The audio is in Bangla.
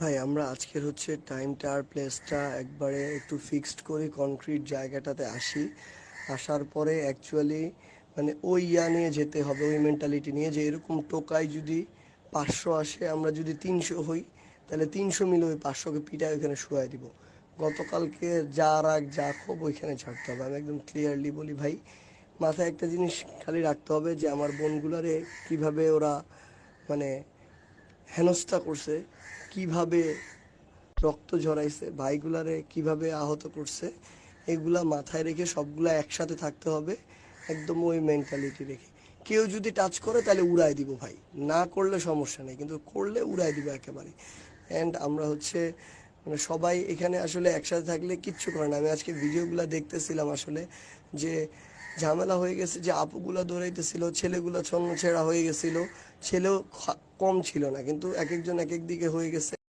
ভাই, আমরা আজকের হচ্ছে টাইমটা আর প্লেসটা একবারে একটু ফিক্সড করে কনক্রিট জায়গাটাতে আসি। আসার পরে অ্যাকচুয়ালি মানে ওই ইয়া নিয়ে যেতে হবে, ওই মেন্টালিটি নিয়ে যে এরকম টোকাই যদি পাঁচশো আসে, আমরা যদি তিনশো হই, তাহলে তিনশো মিলে ওই পাঁচশোকে পিটায় ওইখানে শুয়াই দিব। গতকালকে যা রাগ, যা ক্ষোভ, ওইখানে ছাড়তে হবে। আমি একদম ক্লিয়ারলি বলি ভাই, মাথায় একটা জিনিস খালি রাখতে হবে যে আমার বোনগুলারে কীভাবে ওরা মানে হেনস্থা করছে, কীভাবে রক্ত ঝরাইছে, ভাইগুলারে কীভাবে আহত করছে, এগুলা মাথায় রেখে সবগুলা একসাথে থাকতে হবে, একদম ওই মেন্টালিটি রেখে। কেউ যদি টাচ করে, তাহলে উড়াই দিব ভাই। না করলে সমস্যা নেই, কিন্তু করলে উড়াই দিব একেবারে। অ্যান্ড আমরা হচ্ছে মানে সবাই এখানে আসলে একসাথে থাকলে কিচ্ছু করে না। আমি আজকে ভিডিওগুলো দেখতেছিলাম আসলে যে ঝামেলা হয়ে গেছে, যে আপুগুলা দৌড়াইতেছিল ছেলেগুলো ছন্ন ছেঁড়া হয়ে গেছিল, ছেলেও কম ছিল না কিন্তু এক একজন এক এক দিকে হয়ে গেছে।